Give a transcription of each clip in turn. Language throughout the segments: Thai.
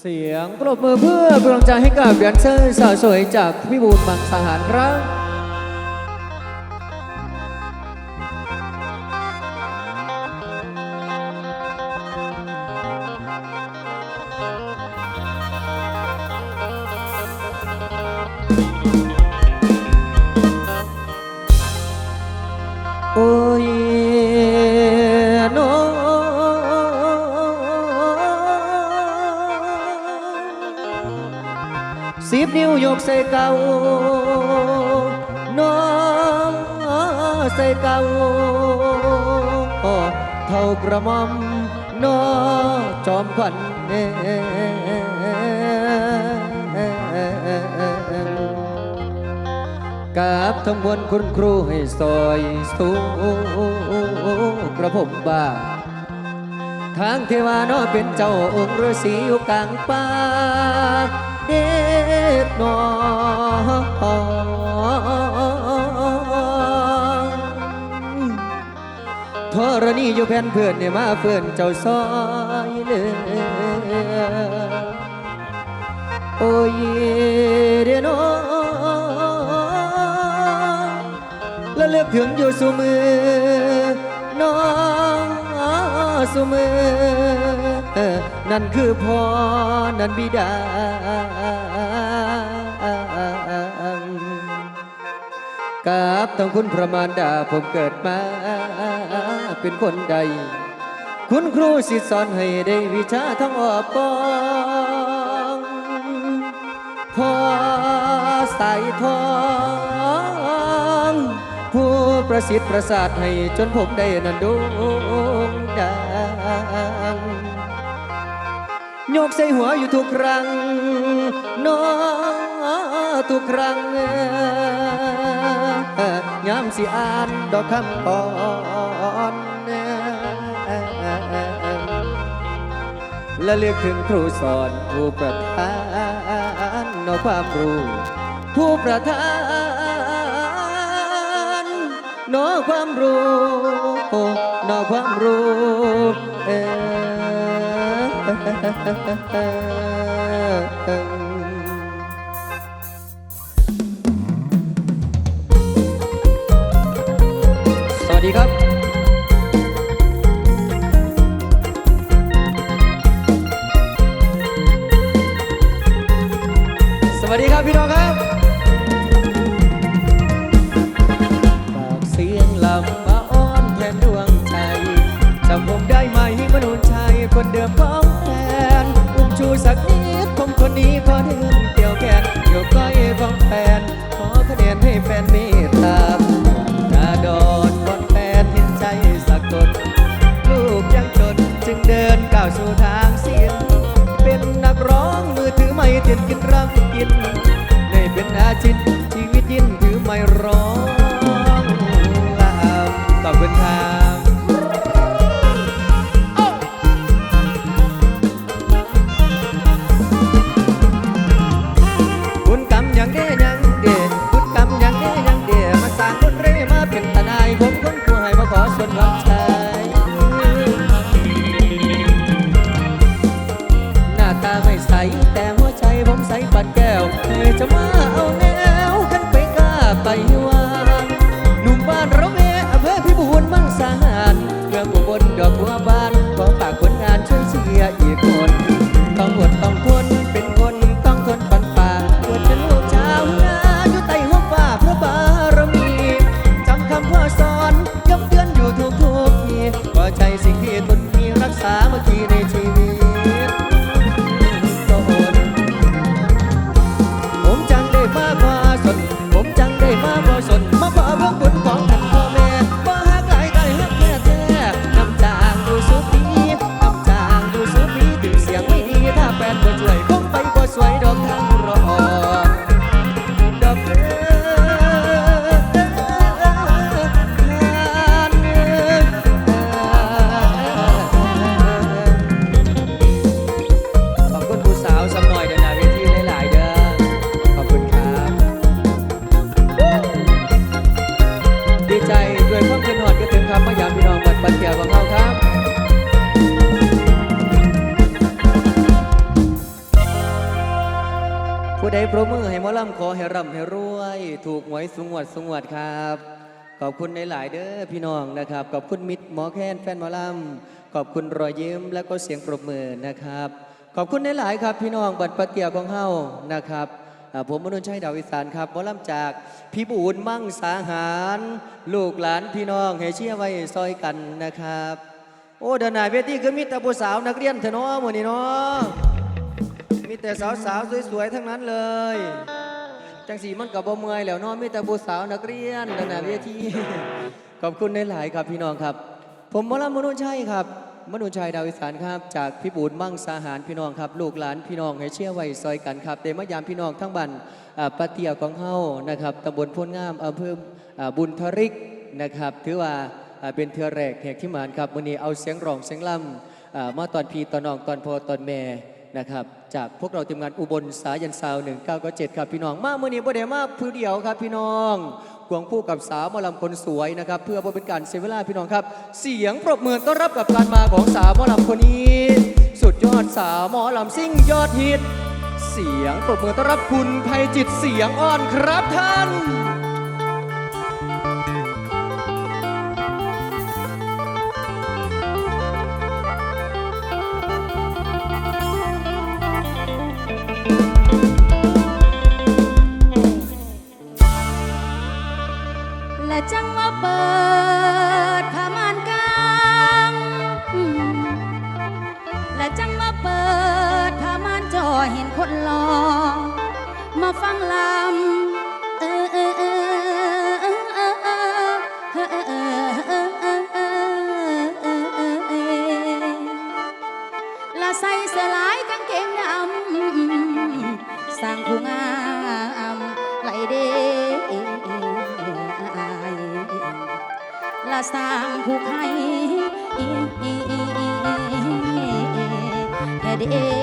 เสียงปรบมือเพื่อกำลังใจให้กับแดนเซอร์สาวสวยจากพิบูลมังสาหารครับ ใส่เก่าเท่ากระมอมนอจอมขวัญเกับทั้งวลคุณครูให้ซอยสูกระผมบ้าทางเทวานอเป็นเจ้าองค์ฤาษีอยู่กลางป่าเด็ดนอ ทรณีอยู่แผ่นเพื่อนเนี่ยมาเพื่อนเจ้าซอยเลยโอ้ยเดโนและเลือกถึงอยู่สุมือน้องสุมือนั่นคือพ่อนั่นบิดากับทั้งคุณพระมารดาผมเกิดมา เป็นคนใด คุณครูสิสอนให้ได้วิชาทั้งออกกองพอใส่ทองผู้ประสิทธิ์ประสาทให้จนผมได้นันโดงดังโยกใส่หัวอยู่ทุกครั้งน้อทุกครั้งยามสิอ่านดอกคำก่อน และเลือกถึงครูสอนผู้ประทานนอความรู้ ผู้ประทานนอความรู้นอความรู้เออ จะมา ผู้ใดปรบมือให้หมอลำขอให้ร่ำให้รวย ถูกหวยสูงวดสูงวดครับ ขอบคุณในหลายๆเด้อพี่น้องนะครับ ขอบคุณมิตรหมอแค้นแฟนหมอลำขอบคุณรอยยิ้มและก็เสียงปรบมือนะครับ ขอบคุณในหลายๆครับ พี่น้องบัตรปะเกียวของเฮานะครับผมมนุนชัยดาวิสานครับหมอลำจากพี่บูนมั่งสาหาร ลูกหลานพี่น้องให้เชียร์ไว้ซอยกันนะครับ โอ้เดินหน้าเวทีคือมิตรผู้สาวนักเรียนเถอะเนาะหมื้อนี้เนาะ มีแต่สาวๆสวยๆทั้งนั้นเลย จังสีมันกับบ่เมื่อยแล้วเนาะมีแต่ผู้สาวนักเรียนนั่นน่ะเวทีขอบคุณในหลายๆครับพี่น้องครับ ผมมอลำมนุนชัยครับมนุนชัยดาวิสานครับจากพี่บูนมั่งสาหารพี่น้องครับ ลูกหลานพี่น้องให้เชื่อไว้ซอยกันครับเดมยามพี่น้องทั้งบันปะเตียของเฮานะครับตำบลโพนงามอำเภอบุญทริกนะครับ ถือว่าเป็นเทือแรกแหกที่มานครับวันนี้เอาเสียงร้องเสียงล่ำมาตอนพีตอนน้องตอนพอตอนแม่ นะครับจากพวกเราทีมงานอุบลสายันซาว1997ครับพี่น้อง มาเมื่อนี้บ่ได้มาผู้เดียวครับพี่น้องควงคู่กับสาวมอลำคนสวยนะครับ เพื่อบ่เป็นการเสียเวลาพี่น้องครับ เสียงปรบมือต้อนรับกับการมาของสาวมอลำคนนี้ สุดยอดสาวมอลำซิ่งยอดฮิต เสียงปรบมือต้อนรับคุณไพจิตเสียงอ่อนครับท่าน สร้างผู้ใครแค่เด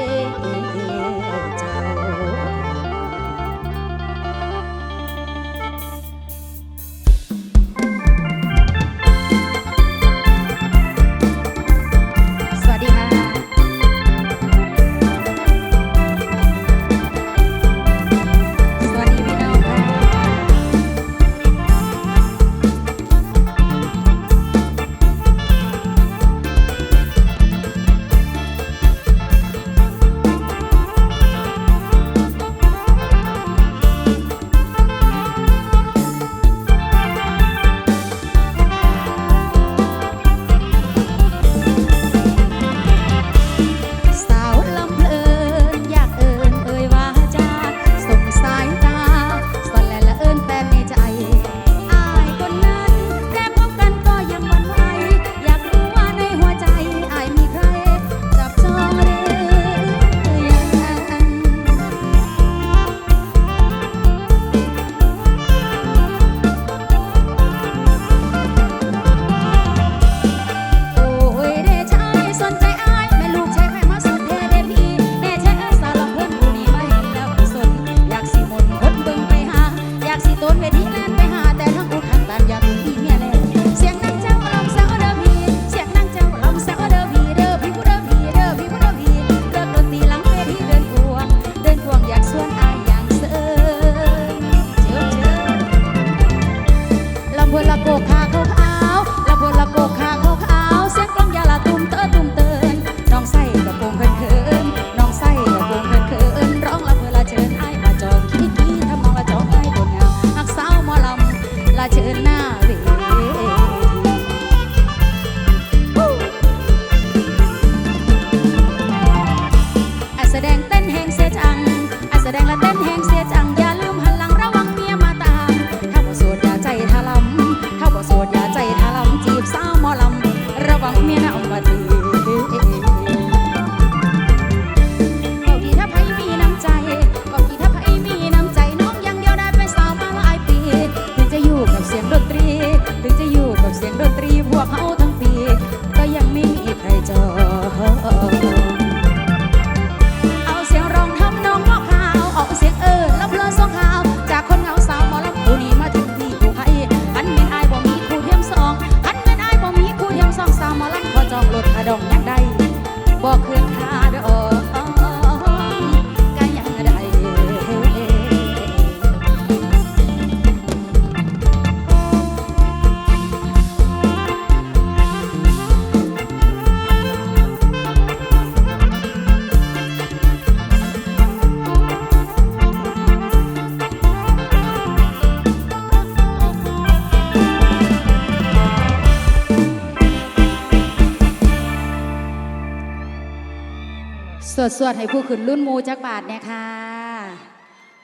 สวดให้ผู้ขึ้นรุ่นมูจักบาทเนี่ยค่ะ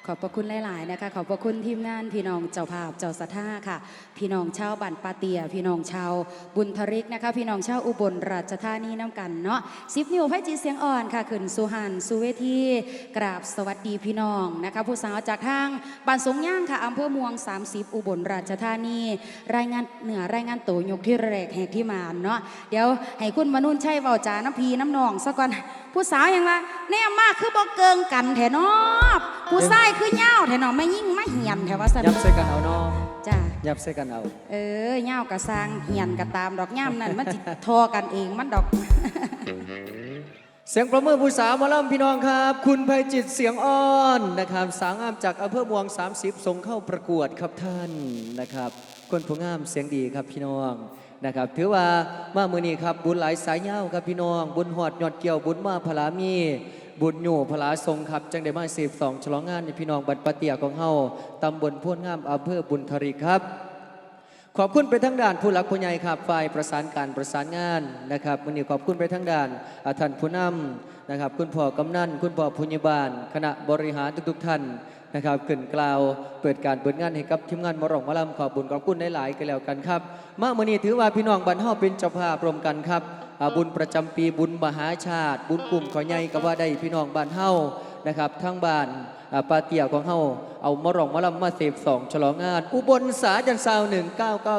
ขอบพระคุณหลาย ๆ นะคะ ขอบพระคุณทีมงานพี่น้องเจ้าภาพเจ้าสัทธาค่ะ พี่น้องชาวบันปาเตีย พี่น้องชาวบุญทริกนะคะ พี่น้องชาวอุบลราชธานีน้ำกันเนาะสิบนิ้วไพ่จีเสียงอ่อนค่ะขึ้นสุหันสุเวทีกราบสวัสดีพี่น้องนะคะ ผู้สาวจากทางบ้านสงย่างค่ะอำเภอเม่วง30 อุบลราชธานี รายงานเหนือรายงานตัวยกที่แรกแหกที่มานเนาะเดี๋ยวให้คุณมนุ่นใช่เบาจาน้ำพีน้ำนองซะก่อนผู้สาวยังว่าแน่มากคือบอกเกิงกันแถเนอผู้ชายคือเหย้าแถเนอไม่ยิ่งไม่เหียนแถว่าสยับใส่กันเอาเนาะจ้ายับใส่กันเอาเออเหย้ากระสร้างเหียนกระตามดอกย่ำนั่นมันจิทอกันเองมันดอก เสียงประมือผู้สาวหมาล่ำพี่น้องครับ คุณภัยจิตเสียงอ้อนนะครับ สาวงามจากอำเภอเมวง 30 ส่งเข้าประกวดครับท่านนะครับ คนผู้งามเสียงดีครับพี่น้อง นะครับ ถือว่ามามือนี้ครับบุญหลายสายเย้าครับพี่น้อง บุญหอดยอดเกี่ยวบุญมาพลามีบุญอยู่พลาทรงครับจังได้มาสิบสองฉลองงานในพี่น้องบัดปะเตียของเฮาตำบลพ่นงามอำเภอบุญทริกครับ ขอบคุณไปทั้งด่านผู้หลักผู้ใหญ่ครับฝ่ายประสานการประสานงานนะครับวันนี้ขอบคุณไปทั้งด่านอาท่านผู้นำนะครับ คุณพ่อกำนันคุณพ่อผู้ใหญ่บ้าน คณะบริหารทุกๆท่าน นะครับขึ้นกล่าวเปิดการเปิดงานให้กับทีมงานมรองมะลำขอบบุญขอบคุณหลายๆกันแล้วกันครับมาเมื่อนี้ถือว่าพี่น้องบรรเทาเป็นเจ้าภาพรวมกันครับบุญประจำปีบุญมหาชาติ บุญกลุ่มขอใหญ่ก็ว่าได้พี่น้องบ้านเฮานะครับทั้งบ้านอ่าปาเตียของเฮาเอามารองมาลำมาเสพสองฉลองงานอุบลสาจันซาว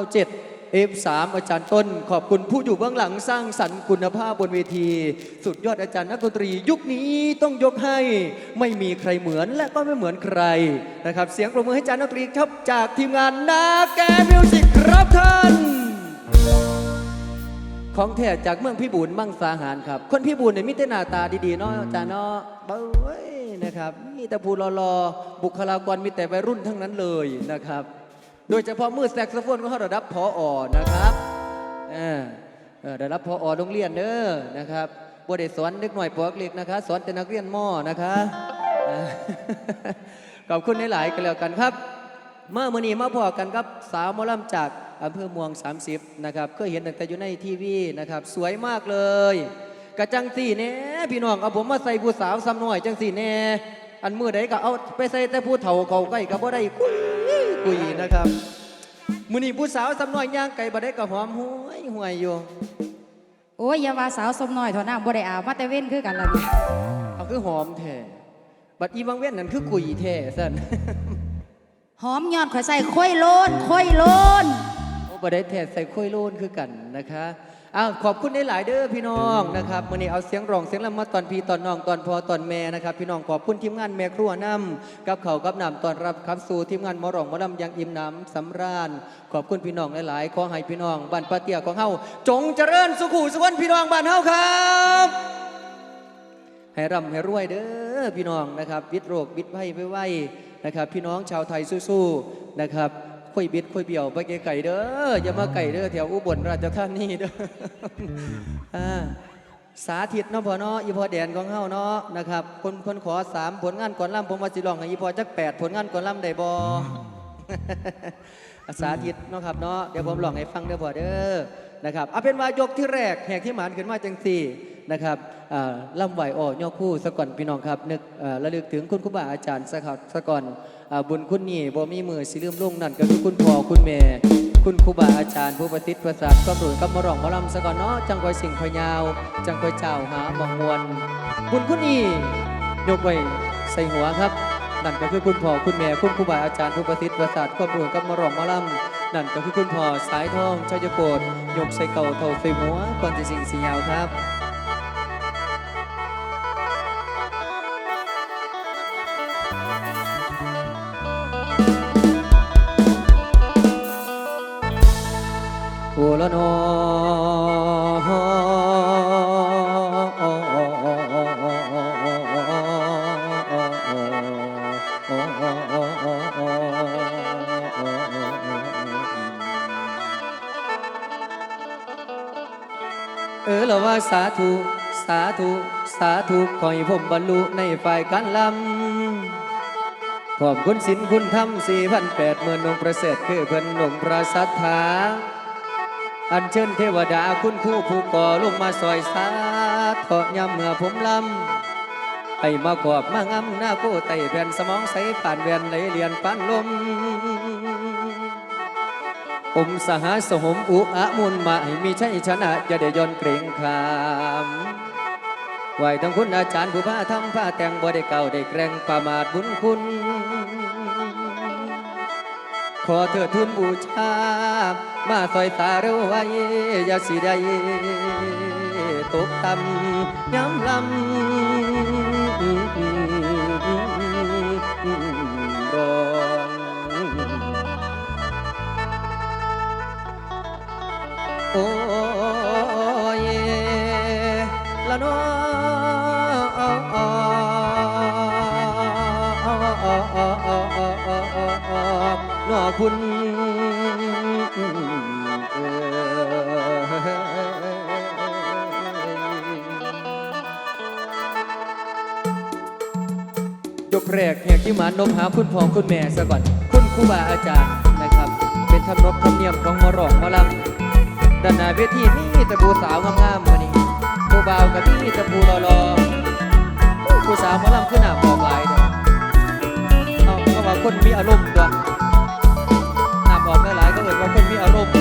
1997 F3 อาจารย์ต้น ขอบคุณผู้อยู่เบื้องหลังสร้างสรรค์คุณภาพบนเวที สุดยอดอาจารย์นักดนตรี ยุคนี้ต้องยกให้ไม่มีใครเหมือนและก็ไม่เหมือนใครนะครับ เสียงปรบมือให้อาจารย์นักดนตรีครับ จากทีมงานนาแกมิวสิกครับท่านของแท้จากเมืองพิบูลมั่งสาหารครับ คนพิบูลเนี่ยมีแต่หน้าตาดีๆเนาะอาจารย์เนาะเบ้ยนะครับมีแต่ผู้รอๆบุคลากรมีแต่วัยรุ่นทั้งนั้นเลยนะครับ โดยเฉพาะมือแซกโซโฟนของเขาระดับพออนะครับเออเออระดับพออโรงเรียนเด้อนะครับบ่ได้สอนเด็กหน่อยปวกเล็กนะคะ สอนแต่นักเรียนม่อนะคะออขอบคุณหลายๆกันแล้วกันครับ เมื่อมือนี้มาพอกันครับสาวมอลำจากอำเภอเมือง30 นะครับก็เห็นตั้งแต่อยู่ในทีวีนะครับ สวยมากเลยกระจังสีแน่พี่น้องเอาผมมาใส่ผู้สาวซ้ำหน่อยจังสีแน่อันมือใดก็เอาไปใส่แต่ผู้เฒ่าเขาใกล้ก็บ่ได้กุย กุยนะครับมือนี้ผู้สาวซ้ำหน่อยย่างไก่บ่ได้ก็หอมห้วยห่วยอยู่โอ้ยอย่าว่าสาวสมน้อยเถอะน้ำบ่ได้อาบมาแต่เว้นคือกันล่ะเนี่ยเอาคือหอมแท้บัดอีบางเว้นนั่นคือกุยแท้สั่นหอมยอดข่อยใส่ค่อยโลนค่อยโลนโอ้บได้แทนใส่ค่อยโลนคือกันนะคะ อ้าวขอบคุณได้หลายเด้อพี่น้องนะครับมื่อนี้เอาเสียงร้องเสียงลำมาตอนพี่ตอนน้องตอนพอตอนแม่นะครับ พี่น้องขอบคุณทีมงานแม่ครัวน้ำกับเขากับน้ำตอนรับครับสู่ทีมงานมอร้องมอลำยังอิ่มน้ำสำราญ ขอบคุณพี่น้องหลายๆขอให้พี่น้องบ้านปาเตี้ยของเฮาจงเจริญสุขุสุขวันพี่น้องบ้านเฮาครับให้ร่ำให้รวยเด้อพี่น้องนะครับวิดโรควิดไว้ไว้ไว้นะครับ พี่น้องชาวไทยสู้ๆนะครับ ค่อยบิดค่อยเบี่ยวไปไกลๆเด้ออย่ามาไก่เด้อแถวอุบลราชธานีเด้ออ่าสาธิตเนาะพ่อเนาะอีพอแดนของเฮาเนาะนะครับคนคนขอสามผลงานก่อนล่ำผมว่าสิลองให้อีพอจักแปดผลงานก่อนล่ำได้บ่สาธิตเนาะครับเนาะเดี๋ยวผมลองให้ฟังเด้อพ่อเด้อนะครับเอาเป็นว่ายกที่แรกแหกที่หมานขึ้นมาจังสี่ นะครับล่ำไหวอ่อย่อคู่สะก่อนพี่น้องครับนึกระลึกถึงคุณครูบาอาจารย์สะครับสะก่อนอบุญคุณนี่บ่มีมือสิลืมลงนั่นก็คือคุณพ่อคุณแม่คุณครูบาอาจารย์ผู้ประสิทธิ์ประสาทก็ปรุนกับมรองมาลำสะก่อนเนาะจังคอยสิ่งคอยยาว จังคอยเจ้าหาบองมวลบุญคุณนี่ยกไว้ใส่หัวครับนั่นก็คือคุณพ่อคุณแม่คุณครูบาอาจารย์ผู้ประสิทธิ์ประสาทก็ปรุนกับมารองมาลำนั่นก็คือคุณพ่อสายทองชัยโกดยกใส่เก่าเท่าใส่หัวก่อนจะสิ่งสียาวครับ เออละว่าสาธุ สาธุ สาธุขอให้ผมบรรลุในฝ่ายการลำพร้อมคุณสินคุณธรรมสี่พันแปดหมื่นองประเสริฐคือเพิ่นหนุ่มประสัทธา อันเชิญเทวดาคุณคู่ผู้ก่อลงมาซอยสาเถาะยามเมื่อผมลำไอมาขอบมางำหน้าโก้ไตแผ่นสมองใสป่านแวนไหลเลียนปานลม อมสหาสหมอุอะมุนมาให้มีชัยชนะจะได้ยนเกรงขามไหวทั้งคุณอาจารย์ผู้พาทำผ้าแต่งบ่ได้เก่าได้แกรงประมาทบุญคุณ ขอเถิดทุนบูชา มาซอยตาเร็วไว้ อย่าสิได้ตกต่ำย้ำลำ นอคุณยกแรกแหกที่หมานนมหาคุณพ่อคุณแม่ซะก่อนคุณครูบาอาจารย์นะครับ เป็นทำนบธรรมเนียมของมรองมะลำด้านหน้าเวทีมีแต่ผู้สาวงามๆมานี่ผู้บ่าวกับมีแต่ผู้รอๆผู้สาวมาลำขึ้นหน้าบอกหลายเด้ คนมีอารมณ์ตัวน้าบอกหลายก็เอ่ยว่าคนมีอารมณ์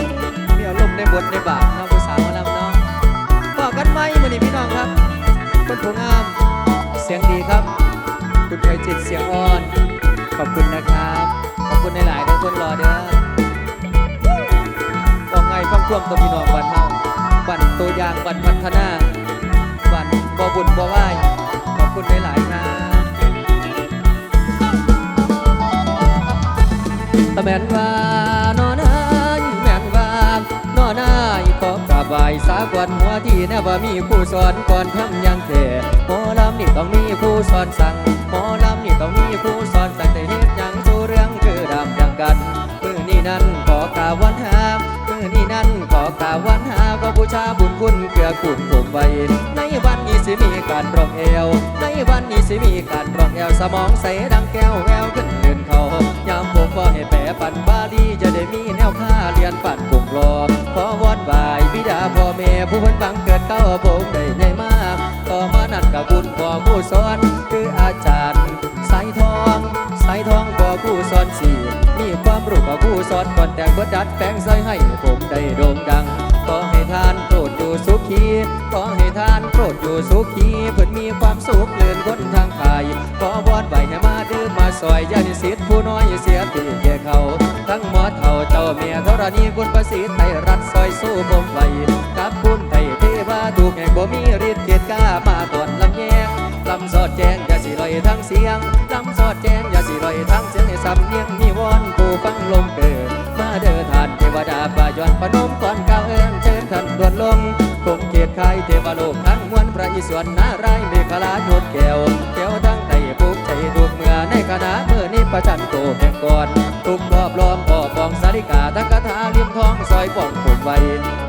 มีอารมณ์ในบทในบาทเนาะผู้สาวมาลำเนาะบอกกันไหมมานี่พี่น้องครับ คนผู้งาม เสียงดีครับ คุณไพจิตเสียงอ่อน ขอบคุณนะครับ ขอบคุณหลายๆทุกคนรอเด้อบอกไงฟังควมตัวพี่น้องบันเฮาบันตัวอย่างบันพัฒนาบันบ่บุญบ่ไหวขอบคุณในหลาย แม่นว่านอนายแม่นว่านอนายขอกราบไหว้สากวนหัวที่แน่ว่ามีผู้สอนก่อนทำอยังแต่หมอลำนี่ต้องมีผู้สอนสั่งหมอลำนี่ต้องมีผู้สอนสั่งแต่เฮ็ดยังสู่เรื่องคือดำดังกันมือนี้นั้นขอกราบวันหามือนี้นั้นขอกราบวันหาก็บูชาบุญคุณเกือกุณผมไว้ในวันนี้สิมีการร้องเอวในวันนี้สิมีการร้องเอวสมองใสดังแก้วแววขึ้น แปลปันบาลีจะได้มีแนวค่าเรียนปันปุ่งรอขอวอนบายบิดาพ่อแม่ผู้เพิ่นบังเกิดเก้าผมได้ใหญ่มาก ต่อมานั่นกับบุญพ่อผู้สอนคืออาจารย์สายทองสายทองพ่อผู้สอนสี่มีความรู้กับผู้สอนก่อนแต่งบดดัดแปลงใส่ให้ผมได้โด่งดังขอให้ทานโปรดอยู่สุขีขอให้ทานโปรดอยู่สุขีเพื่อนมีความสุขเลื่อนคนท ซอยยานิสิทธิ์ผู้น้อยเสียตีแก่เขา ทั้งหมอเท่าเจ้าเมียธรณีคุณประสิทธิ์ไทยรัฐซอยสู้บ่มไว้กับคุณไทยเทวาถูกแห่งบ่มีฤทธิ์เกียรติกล้ามาตอนลำแยงลำสอดแจ้งอย่าสิลอยทั้งเสียงลำสอดแจ้งอย่าสิลอยทั้งเสียงให้สำเนียงมีว ซอยป้องผมไว้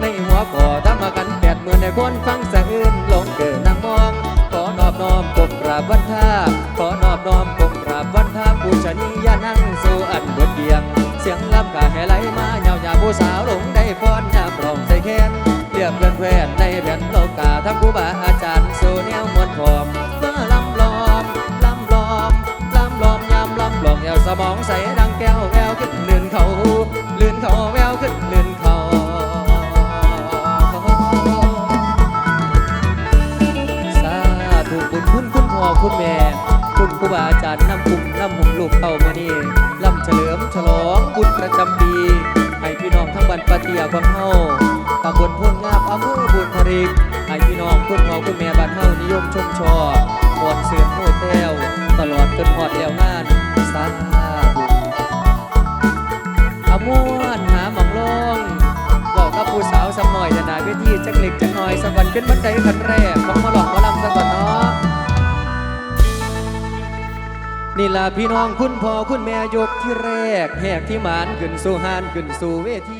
ในหัวก่อทำมากันแปดหมื่นในคนฟังสะอื้นลงเกินนางมอง ขอนอบน้อมกบกราบวันท่าขอนอบน้อมกบกราบวันท่าผู้ชนียานั่งสู่อันบดเดียง เสียงลำกาแห่ไหลมาเยาวยาผู้สาวลงได้ฟ้อนยามร้องใส่แค้นเรียบเพื่อนแวนในแผ่นโลกาทั้งผู้บา ครูบาอาจารย์นำกลุ่มนำหุ่มลูกเต่ามานี่ลำเฉลิมฉลองบุญประจำปี ให้พี่น้องทั้งบันปาเตียบังเฮาตำบลพุ่นงามอำเภอบุญทริกให้พี่น้องคุณพ่อคุณแม่บ้านเฮานิยมชมชอบมวนเสือโมเต้วตลอดจนหอดแล้วงานสาธุอมวนหาหมองลงบอกกับผู้สาวสำหน่อยจะนาเวทีจักเล็กจักน้อยสักวันเป็นบันไดขั้นแรกของมาหลอก นี่ล่ะพี่น้องคุณพ่อคุณแม่ยกที่แรกแหกที่หมานขึ้นสู่หานขึ้นสู่เวที